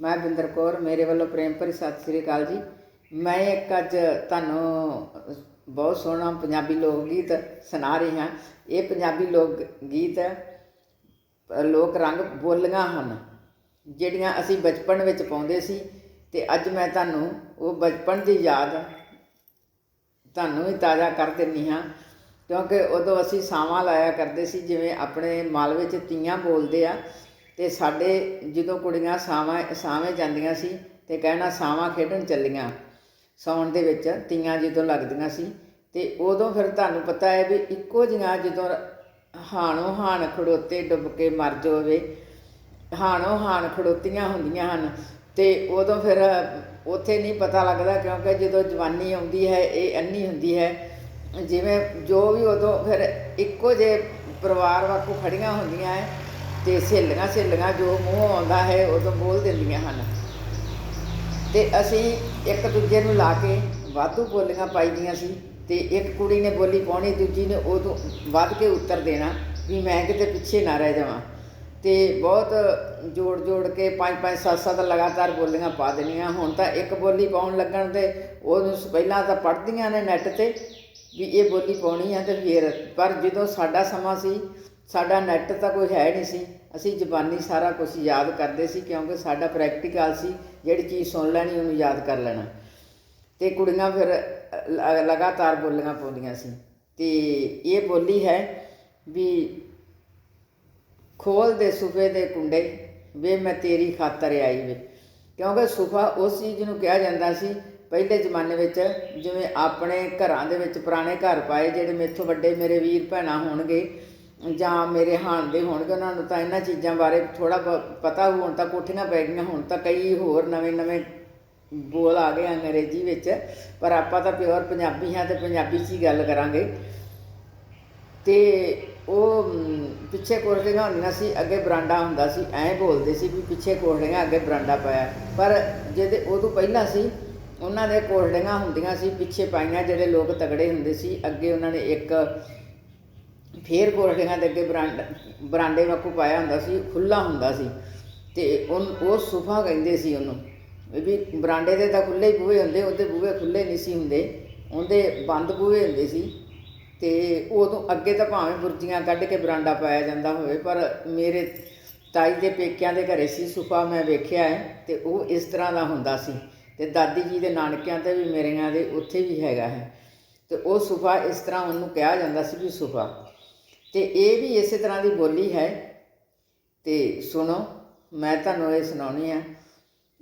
ਮੈਂ ਬਿੰਦਰ ਕੌਰ, ਮੇਰੇ ਵੱਲੋਂ ਪ੍ਰੇਮ ਭਰੀ ਸਤਿ ਸ੍ਰੀ ਅਕਾਲ ਜੀ। ਮੈਂ ਇੱਕ ਅੱਜ ਤੁਹਾਨੂੰ ਬਹੁਤ ਸੋਹਣਾ ਪੰਜਾਬੀ ਲੋਕ ਗੀਤ ਸੁਣਾ ਰਹੀ ਹਾਂ। ਇਹ ਪੰਜਾਬੀ ਲੋਕ ਗੀਤ ਲੋਕ ਰੰਗ ਬੋਲੀਆਂ ਹਨ, ਜਿਹੜੀਆਂ ਅਸੀਂ ਬਚਪਨ ਵਿੱਚ ਪਾਉਂਦੇ ਸੀ ਤੇ ਅੱਜ ਮੈਂ ਤੁਹਾਨੂੰ ਉਹ ਬਚਪਨ ਦੀ ਯਾਦ ਤੁਹਾਨੂੰ ਹੀ ਤਾਜ਼ਾ ਕਰ ਦਿੰਨੀ ਹਾਂ। ਕਿਉਂਕਿ ਉਦੋਂ ਅਸੀਂ ਸਾਵਾਂ ਲਾਇਆ ਕਰਦੇ ਸੀ, ਜਿਵੇਂ ਆਪਣੇ ਮਾਲ ਵਿੱਚ ਤੀਆਂ ਬੋਲਦੇ ਆ ਅਤੇ ਸਾਡੇ ਜਦੋਂ ਕੁੜੀਆਂ ਸਾਵਾਂ, ਸਾਵੇਂ ਜਾਂਦੀਆਂ ਸੀ ਅਤੇ ਕਹਿਣਾ ਸਾਵਾਂ ਖੇਡਣ ਚੱਲੀਆਂ ਸਾਉਣ ਦੇ ਵਿੱਚ ਤੀਆਂ ਜਦੋਂ ਲੱਗਦੀਆਂ ਸੀ ਤੇ ਉਦੋਂ ਫਿਰ ਤੁਹਾਨੂੰ ਪਤਾ ਹੈ ਵੀ ਇੱਕੋ ਜਿਹੀਆਂ ਜਦੋਂ ਹਾਣੋ ਹਾਣ ਖੜੋਤੇ ਡੁੱਬ ਕੇ ਮਰ ਜਾਵੇ, ਹਾਣੋ ਹਾਣ ਖੜੋਤੀਆਂ ਹੁੰਦੀਆਂ ਹਨ ਤੇ ਉਦੋਂ ਫਿਰ ਉੱਥੇ ਨਹੀਂ ਪਤਾ ਲੱਗਦਾ ਕਿਉਂਕਿ ਜਦੋਂ ਜਵਾਨੀ ਆਉਂਦੀ ਹੈ, ਇਹ ਅੰਨੀ ਹੁੰਦੀ ਹੈ, ਜਿਵੇਂ ਜੋ ਵੀ ਉਦੋਂ ਫਿਰ ਇੱਕੋ ਜੇ ਪਰਿਵਾਰ ਵਾਂਗੂ ਖੜੀਆਂ ਹੁੰਦੀਆਂ ਹੈ ਤੇ ਸਹੇਲੀਆਂ ਸਹੇਲੀਆਂ ਜੋ ਮੂੰਹ ਆਉਂਦਾ ਹੈ, ਉਦੋਂ ਬੋਲ ਦਿੰਦੀਆਂ ਹਨ। ਤੇ ਅਸੀਂ ਇੱਕ ਦੂਜੇ ਨੂੰ ਲਾ ਕੇ ਵਾਧੂ ਬੋਲੀਆਂ ਪਾਈਦੀਆਂ ਸੀ ਤੇ ਇੱਕ ਕੁੜੀ ਨੇ ਬੋਲੀ ਪਾਉਣੀ, ਦੂਜੀ ਨੇ ਉਦੋਂ ਵੱਧ ਕੇ ਉੱਤਰ ਦੇਣਾ ਵੀ ਮੈਂ ਕਿਤੇ ਪਿੱਛੇ ਨਾ ਰਹਿ ਜਾਵਾਂ। ਤੇ ਬਹੁਤ ਜੋੜ ਜੋੜ ਕੇ ਪੰਜ ਪੰਜ, ਸੱਤ ਸੱਤ ਲਗਾਤਾਰ ਬੋਲੀਆਂ ਪਾ ਦੇਣੀਆਂ। ਹੁਣ ਤਾਂ ਇੱਕ ਬੋਲੀ ਪਾਉਣ ਲੱਗਣ ਤੇ ਉਹਨੂੰ ਪਹਿਲਾਂ ਤਾਂ ਪੜ੍ਹਦੀਆਂ ਨੇ ਨੈੱਟ ਤੇ ਵੀ ਇਹ ਬੋਲੀ ਪਾਉਣੀ ਆ ਤੇ ਫਿਰ, ਪਰ ਜਦੋਂ ਸਾਡਾ ਸਮਾਂ ਸੀ ਸਾਡਾ ਨੈੱਟ ਤਾਂ ਕੋਈ ਹੈ ਨਹੀਂ ਸੀ। ਅਸੀਂ ਜ਼ਬਾਨੀ ਸਾਰਾ ਕੁਝ ਯਾਦ ਕਰਦੇ ਸੀ ਕਿਉਂਕਿ ਸਾਡਾ ਪ੍ਰੈਕਟੀਕਲ ਸੀ, ਜਿਹੜੀ ਚੀਜ਼ ਸੁਣ ਲੈਣੀ ਉਹਨੂੰ ਯਾਦ ਕਰ ਲੈਣਾ। ਤੇ ਕੁੜੀਆਂ ਫਿਰ ਲਗਾਤਾਰ ਬੋਲੀਆਂ ਪਾਉਂਦੀਆਂ ਸੀ। ਤੇ ਇਹ ਬੋਲੀ ਹੈ ਵੀ ਖੋਲ ਦੇ ਸੁਫੇ ਦੇ ਕੁੰਡੇ, ਵੇ ਮੈਂ ਤੇਰੀ ਖਾਤਰ ਆਈ ਵੇ। ਕਿਉਂਕਿ ਸੁਫਾ ਉਸ ਚੀਜ਼ ਨੂੰ ਕਿਹਾ ਜਾਂਦਾ ਸੀ, ਪਹਿਲੇ ਜ਼ਮਾਨੇ ਵਿੱਚ ਜਿਵੇਂ ਆਪਣੇ ਘਰਾਂ ਦੇ ਵਿੱਚ ਪੁਰਾਣੇ ਘਰ ਪਾਏ, ਜਿਹੜੇ ਮੇਥੋਂ ਵੱਡੇ ਮੇਰੇ ਵੀਰ ਭੈਣਾਂ ਹੋਣਗੇ ਜਾਂ ਮੇਰੇ ਹਾਣ ਦੇ ਹੋਣਗੇ, ਉਹਨਾਂ ਨੂੰ ਤਾਂ ਇਹਨਾਂ ਚੀਜ਼ਾਂ ਬਾਰੇ ਥੋੜਾ ਪਤਾ ਹੋਣ ਤਾਂ ਕੋਠੀਆਂ ਪੈ ਗਈਆਂ, ਹੁਣ ਤਾਂ ਕਈ ਹੋਰ ਨਵੇਂ ਨਵੇਂ ਬੋਲ ਆ ਗਏ ਅੰਗਰੇਜ਼ੀ ਵਿੱਚ, ਪਰ ਆਪਾਂ ਤਾਂ ਪਿਓਰ ਪੰਜਾਬੀ ਹਾਂ ਤੇ ਪੰਜਾਬੀ 'ਚ ਹੀ ਗੱਲ ਕਰਾਂਗੇ। ਤੇ ਉਹ ਪਿੱਛੇ ਕੋਠੜੀਆਂ ਹੁੰਦੀਆਂ ਸੀ, ਅੱਗੇ ਬਰਾਂਡਾ ਹੁੰਦਾ ਸੀ, ਐਂ ਬੋਲਦੇ ਸੀ ਵੀ ਪਿੱਛੇ ਕੋਠੜੀਆਂ ਅੱਗੇ ਬਰਾਂਡਾ ਪਾਇਆ। ਪਰ ਜਿਹਦੇ, ਉਦੋਂ ਪਹਿਲਾਂ ਸੀ, ਉਹਨਾਂ ਦੇ ਕੋਠੜੀਆਂ ਹੁੰਦੀਆਂ ਸੀ, ਪਿੱਛੇ ਪਾਈਆਂ ਜਿਹੜੇ ਲੋਕ ਤਗੜੇ ਹੁੰਦੇ ਸੀ, ਅੱਗੇ ਉਹਨਾਂ ਨੇ ਇੱਕ ਫੇਰ ਕੋਠੜੀਆਂ ਦੇ ਅੱਗੇ ਬਰਾਂਡਾ ਬਰਾਂਡੇ ਵਾਂਗੂ ਪਾਇਆ ਹੁੰਦਾ ਸੀ ਖੁੱਲਾ ਹੁੰਦਾ ਸੀ। ਤੇ ਉਹ ਉਹ ਸੁਫਾ ਕਹਿੰਦੇ ਸੀ ਉਹਨੂੰ ਵੀ ਬਰਾਂਡੇ ਦੇ ਤਾਂ ਖੁੱਲੇ ਹੀ ਬੂਹੇ ਹੁੰਦੇ, ਉਹਦੇ ਬੂਹੇ ਖੁੱਲੇ ਨਹੀਂ ਸੀ ਹੁੰਦੇ। ਉਹਦੇ ਬੰਦ ਬੂਹੇ ਹੁੰਦੇ ਸੀ। ਤੇ ਉਦੋਂ ਅੱਗੇ ਤਾਂ ਭਾਵੇਂ ਬੁਰਜੀਆਂ ਕੱਢ ਕੇ ਬਰਾਂਡਾ ਪਾਇਆ ਜਾਂਦਾ ਹੋਵੇ, ਪਰ ਮੇਰੇ ਤਾਈ ਦੇ ਪੇਕਿਆਂ ਦੇ ਘਰੇ ਸੀ ਸੁਫਾ, ਮੈਂ ਵੇਖਿਆ ਹੈ ਤੇ ਉਹ ਇਸ ਤਰ੍ਹਾਂ ਦਾ ਹੁੰਦਾ ਸੀ। ਤੇ ਦਾਦੀ ਜੀ ਦੇ ਨਾਨਕਿਆਂ ਤੇ ਵੀ, ਮੇਰਿਆਂ ਦੇ ਉੱਥੇ ਵੀ ਹੈਗਾ ਹੈ। ਤੇ ਉਹ ਸੁਫਾ ਇਸ ਤਰ੍ਹਾਂ ਉਹਨੂੰ ਕਿਹਾ ਜਾਂਦਾ ਸੀ ਵੀ ਸੁਫਾ। ਤੇ ਇਹ ਵੀ ਇਸੇ ਤਰ੍ਹਾਂ ਦੀ ਬੋਲੀ ਹੈ। ਤੇ ਸੁਣੋ, ਮੈਂ ਤੁਹਾਨੂੰ ਇਹ ਸੁਣਾਉਣੀ ਆ।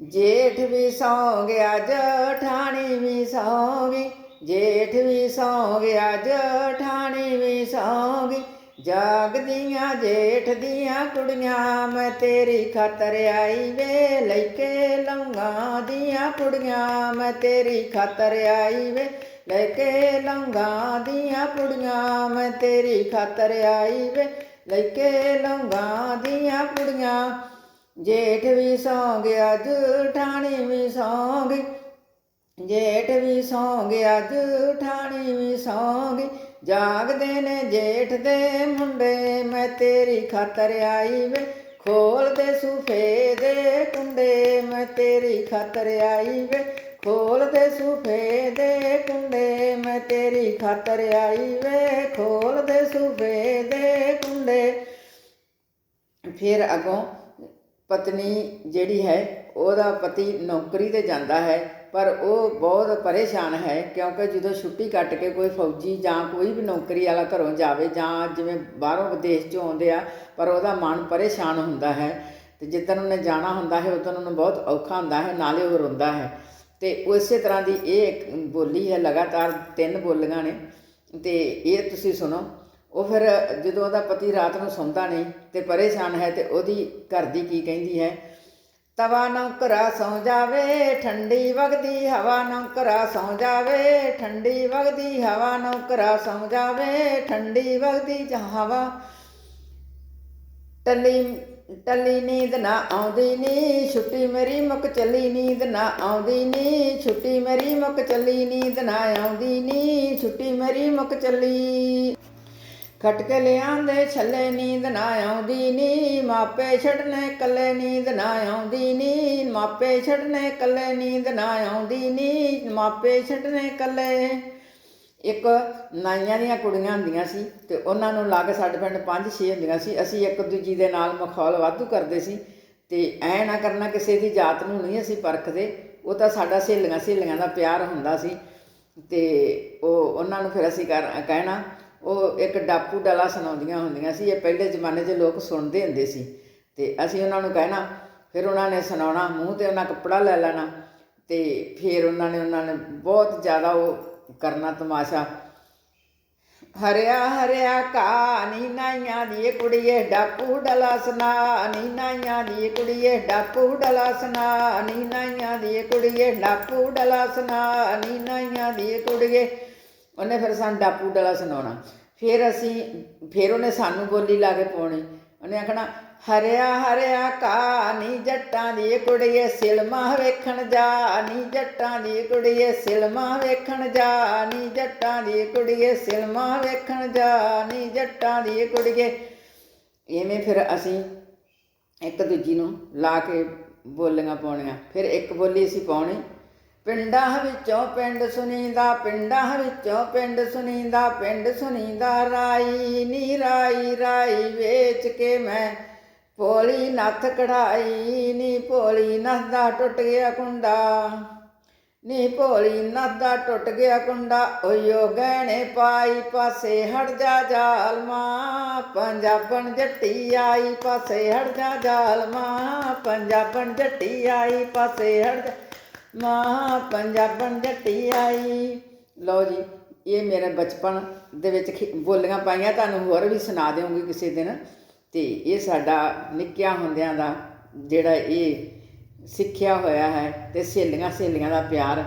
ਜੇਠ ਵੀ ਸੌਂ ਗਿਆ ਜਠਾਣੀ ਵੀ ਸੌਂ ਗਈ ਜੇਠ ਵੀ ਸੌਂ ਗਿਆ ਜਠਾਣੀ ਵੀ ਸੌਂ ਗਈ ਜਾਗਦੀਆਂ ਜੇਠ ਦੀਆਂ ਕੁੜੀਆਂ, ਮੈਂ ਤੇਰੀ ਖਾਤਰ ਆਈ ਵੇ, ਲੈ ਕੇ ਲੰਗਾ ਦੀਆਂ ਕੁੜੀਆਂ, ਮੈਂ ਤੇਰੀ ਖਾਤਰ ਆਈ ਵੇ। ਲੈ ਕੇ ਲੰਗਾ ਦੀਆਂ ਕੁੜੀਆਂ, ਮੈਂ ਤੇਰੀ ਖਾਤਰ ਆਈ ਵੇ। ਲੈ ਕੇ ਲੰਗਾ ਦੀਆਂ ਕੁੜੀਆਂ, ਜੇਠ ਵੀ ਸੌਂ ਗਿਆ ਜਠਾਣੀ ਵੀ ਸੌਂ ਗਈ ਜੇਠ ਵੀ ਸੌਂ ਗਿਆ ਜਠਾਣੀ ਵੀ ਸੌਂ ਗਈ ਜਾਗਦੇ ਨੇ ਜੇਠ ਦੇ ਮੁੰਡੇ, ਮੈਂ ਤੇਰੀ ਖਾਤਰ ਆਈ ਵੇ। ਖੋਲ ਦੇ ਸੁਫੇ ਦੇ ਕੁੰਡੇ, ਮੈਂ ਤੇਰੀ ਖਾਤਰ ਆਈ ਵੇ। ਖੋਲ ਦੇ ਸੁਫੇ ਦੇ ਕੁੰਡੇ, ਮੈਂ ਤੇਰੀ ਖਾਤਰ ਆਈ ਵੇ। ਖੋਲ ਦੇ ਸੁਫੇ ਦੇ ਕੁੰਡੇ। ਫਿਰ ਅਗੋਂ ਪਤਨੀ ਜਿਹੜੀ ਹੈ, ਉਹਦਾ ਪਤੀ ਨੌਕਰੀ ਤੇ ਜਾਂਦਾ ਹੈ, ਪਰ ਉਹ ਬਹੁਤ ਪਰੇਸ਼ਾਨ ਹੈ, ਕਿਉਂਕਿ ਜਦੋਂ ਛੁੱਟੀ ਕੱਟ ਕੇ ਕੋਈ ਫੌਜੀ ਜਾਂ ਕੋਈ ਵੀ ਨੌਕਰੀ ਵਾਲਾ ਘਰੋਂ ਜਾਵੇ ਜਾਂ ਜਿਵੇਂ ਬਾਹਰੋਂ ਵਿਦੇਸ਼ 'ਚੋਂ ਆਉਂਦੇ ਆ, ਪਰ ਉਹਦਾ ਮਨ ਪਰੇਸ਼ਾਨ ਹੁੰਦਾ ਹੈ। ਤੇ ਜਿੱਦਣ ਉਹਨੇ ਜਾਣਾ ਹੁੰਦਾ ਹੈ, ਉਦੋਂ ਉਹਨੂੰ ਬਹੁਤ ਔਖਾ ਹੁੰਦਾ ਹੈ, ਨਾਲੇ ਉਹ ਰੋਂਦਾ ਹੈ। ਤੇ ਉਸੇ ਤਰ੍ਹਾਂ ਦੀ ਇਹ ਇੱਕ ਬੋਲੀ ਹੈ, ਲਗਾਤਾਰ ਤਿੰਨ ਬੋਲੀਆਂ ਨੇ। ਤੇ ਇਹ ਤੁਸੀਂ ਸੁਣੋ, ਉਹ ਫਿਰ ਜਦੋਂ ਉਹਦਾ ਪਤੀ ਰਾਤ ਨੂੰ ਸੌਂਦਾ ਨਹੀਂ ਤੇ ਪਰੇਸ਼ਾਨ ਹੈ ਤੇ ਉਹਦੀ ਘਰ ਦੀ ਕੀ ਕਹਿੰਦੀ ਹੈ? ਤਵਾ ਨੌਕਰਾ ਸੌ ਜਾਵੇ, ਠੰਡੀ ਵਗਦੀ ਹਵਾ ਨੌਕਰਾ ਸੌ ਜਾਵੇ, ਠੰਡੀ ਵਗਦੀ ਹਵਾ ਨੌਕਰਾ ਸੌ ਜਾਵੇ, ਠੰਡੀ ਵਗਦੀ ਜਾਂ ਹਵਾ। ਟੱਲੀ ਟੱਲੀ ਨੀਂਦ ਨਾ ਆਉਂਦੀ ਨੀ, ਛੁੱਟੀ ਮੇਰੀ ਮੁੱਕ ਚੱਲੀ ਨੀਂਦ ਨਾ ਆਉਂਦੀ ਨੀ, ਛੁੱਟੀ ਮੇਰੀ ਮੁੱਕ ਚੱਲੀ ਨੀਂਦ ਨਾ ਆਉਂਦੀ ਨੀ, ਛੁੱਟੀ ਮੇਰੀ ਮੁੱਕ ਚੱਲੀ। ਖਟਕੇ ਲਿਆਂਦੇ ਛੱਲੇ ਨੀਂਦ ਨਾ ਆਉਂਦੀ ਨੀ, ਮਾਪੇ ਛੱਡਨੇ ਕੱਲੇ ਨੀਂਦ ਨਾ ਆਉਂਦੀ ਨੀ, ਮਾਪੇ ਛੱਡਨੇ ਕੱਲੇ ਨੀਂਦ ਨਾ ਆਉਂਦੀ ਨੀ, ਮਾਪੇ ਛੱਡਨੇ ਕੱਲੇ ਇੱਕ ਨਾਈਆਂ ਦੀਆਂ ਕੁੜੀਆਂ ਹੁੰਦੀਆਂ ਸੀ ਤੇ ਉਹਨਾਂ ਨੂੰ ਲਾ ਕੇ ਸਾਡੇ ਪਿੰਡ ਪੰਜ ਛੇ ਹੁੰਦੀਆਂ ਸੀ। ਅਸੀਂ ਇੱਕ ਦੂਜੀ ਦੇ ਨਾਲ ਮਖੌਲ ਵਾਧੂ ਕਰਦੇ ਸੀ ਤੇ ਐ ਨਾ ਕਰਨਾ ਕਿਸੇ ਦੀ ਜਾਤ ਨੂੰ ਨਹੀਂ ਅਸੀਂ ਪਰਖਦੇ। ਉਹ ਤਾਂ ਸਾਡਾ ਸਹੇਲੀਆਂ ਸਹੇਲੀਆਂ ਦਾ ਪਿਆਰ ਹੁੰਦਾ ਸੀ ਤੇ ਉਹ ਉਹਨਾਂ ਨੂੰ ਫਿਰ ਅਸੀਂ ਕਰ ਕਹਿਣਾ, ਉਹ ਇੱਕ ਡਾਪੂ ਡਲਾ ਸੁਣਾਉਂਦੀਆਂ ਹੁੰਦੀਆਂ ਸੀ। ਇਹ ਪਹਿਲੇ ਜ਼ਮਾਨੇ 'ਚ ਲੋਕ ਸੁਣਦੇ ਹੁੰਦੇ ਸੀ ਤੇ ਅਸੀਂ ਉਹਨਾਂ ਨੂੰ ਕਹਿਣਾ, ਫਿਰ ਉਹਨਾਂ ਨੇ ਸੁਣਾਉਣਾ, ਮੂੰਹ ਤੇ ਉਹਨਾਂ ਕੱਪੜਾ ਲੈ ਲੈਣਾ ਤੇ ਫਿਰ ਉਹਨਾਂ ਨੇ ਉਹਨਾਂ ਨੇ ਬਹੁਤ ਜ਼ਿਆਦਾ ਉਹ ਕਰਨਾ ਤਮਾਸ਼ਾ। ਹਰਿਆ ਹਰਿਆ ਕਾ ਨੀ ਨਾਈਆਂ ਦੀ ਕੁੜੀਏ ਡਾਕੂ ਡਲਾਸਨਾ ਨੀ ਨਾਈਆਂ ਦੀ ਕੁੜੀਏ ਡਾਕੂ ਡਲਾਸਨਾ ਨੀ ਨਾਈਆਂ ਦੀ ਕੁੜੀਏ ਡਾਕੂ ਡਲਾਸਨਾ ਨੀ ਨਾਈਆਂ ਦੀ ਕੁੜੀਏ ਉਹਨੇ ਫਿਰ ਸਾਨੂੰ ਡਾਪੂ ਡਲਾ ਸੁਣਾਉਣਾ। ਫਿਰ ਅਸੀਂ, ਫਿਰ ਉਹਨੇ ਸਾਨੂੰ ਬੋਲੀ ਲਾ ਕੇ ਪਾਉਣੀ। ਉਹਨੇ ਆਖਣਾ ਹਰਿਆ ਹਰਿਆ ਕਾ ਨੀ ਜੱਟਾਂ ਦੀ ਕੁੜੀਏ ਸਿਲਮਾ ਵੇਖਣ ਜਾ ਨੀ ਜੱਟਾਂ ਦੀ ਕੁੜੀਏ ਸਿਲਮਾ ਵੇਖਣ ਜਾ ਨੀ ਜੱਟਾਂ ਦੀ ਕੁੜੀਏ ਸਿਲਮਾ ਵੇਖਣ ਜਾ ਨੀ ਜੱਟਾਂ ਦੀ ਕੁੜੀਏ। ਐਵੇਂ ਫਿਰ ਅਸੀਂ ਇੱਕ ਦੂਜੀ ਨੂੰ ਲਾ ਕੇ ਬੋਲੀਆਂ ਪਾਉਣੀਆਂ। ਫਿਰ ਇੱਕ ਬੋਲੀ ਅਸੀਂ ਪਾਉਣੀ। ਪਿੰਡਾਂ ਵਿੱਚੋਂ ਪਿੰਡ ਸੁਣੀਂਦਾ, ਪਿੰਡਾਂ ਵਿੱਚੋਂ ਪਿੰਡ ਸੁਣੀਂਦਾ ਪਿੰਡ ਸੁਣੀਂਦਾ, ਰਾਈ ਨੀ ਰਾਈ ਰਾਈ ਵੇਚ ਕੇ ਮੈਂ ਭੋਲੀ ਨੱਥ ਕਢਾਈ, ਨੀ ਭੋਲੀ ਨੱਥ ਦਾ ਟੁੱਟ ਗਿਆ ਕੁੰਡਾ। ਨੀ ਭੋਲੀ ਨੱਥ ਦਾ ਟੁੱਟ ਗਿਆ ਕੁੰਡਾ ਓਯੋ ਗਹਿਣੇ ਪਾਈ ਪਾਸੇ ਹਟ ਜਾ ਜਾਲਮਾ। ਪੰਜਾਬਣ ਜੱਟੀ ਆਈ ਪਾਸੇ ਹਟ ਜਾ ਜਾਲਮਾ। ਪੰਜਾਬਣ ਜੱਟੀ ਆਈ ਪਾਸੇ ਹਟ ਜਾ ਮਾਂ, ਪੰਜਾਬਣ ਜੱਟੀ ਆਈ। ਲਓ ਜੀ, ਇਹ ਮੇਰੇ ਬਚਪਨ ਦੇ ਵਿੱਚ ਖੇ- ਬੋਲੀਆਂ ਪਾਈਆਂ, ਤੁਹਾਨੂੰ ਹੋਰ ਵੀ ਸੁਣਾ ਦੇਵਾਂਗੀ ਕਿਸੇ ਦਿਨ। ਅਤੇ ਇਹ ਸਾਡਾ ਨਿੱਕਿਆਂ ਹੁੰਦਿਆਂ ਦਾ ਜਿਹੜਾ ਇਹ ਸਿੱਖਿਆ ਹੋਇਆ ਹੈ ਅਤੇ ਸਹੇਲੀਆਂ ਸਹੇਲੀਆਂ ਦਾ ਪਿਆਰ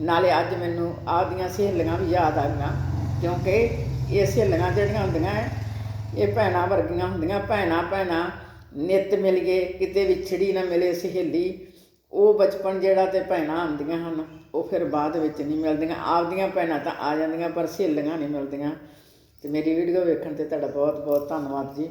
ਨਾਲੇ ਅੱਜ ਮੈਨੂੰ ਆਪਦੀਆਂ ਸਹੇਲੀਆਂ ਵੀ ਯਾਦ ਆ ਗਈਆਂ ਕਿਉਂਕਿ ਇਹ ਸਹੇਲੀਆਂ ਜਿਹੜੀਆਂ ਹੁੰਦੀਆਂ ਹੈ, ਇਹ ਭੈਣਾਂ ਵਰਗੀਆਂ ਹੁੰਦੀਆਂ ਭੈਣਾਂ ਭੈਣਾਂ ਨਿੱਤ ਮਿਲ ਗਏ ਕਿਤੇ ਵਿਛੜੀ ਨਾ ਮਿਲੇ ਸਹੇਲੀ ਉਹ ਬਚਪਨ ਜਿਹੜਾ ਤੇ ਭੈਣਾਂ ਆਉਂਦੀਆਂ ਹਨ ਉਹ ਫਿਰ ਬਾਅਦ ਵਿੱਚ ਨਹੀਂ ਮਿਲਦੀਆਂ ਆਪਦੀਆਂ ਭੈਣਾਂ ਤਾਂ ਆ ਜਾਂਦੀਆਂ ਪਰ ਸਹੇਲੀਆਂ ਨਹੀਂ ਮਿਲਦੀਆਂ। ਤੇ ਮੇਰੀ ਵੀਡੀਓ ਵੇਖਣ ਤੇ ਤੁਹਾਡਾ ਬਹੁਤ ਬਹੁਤ ਧੰਨਵਾਦ ਜੀ।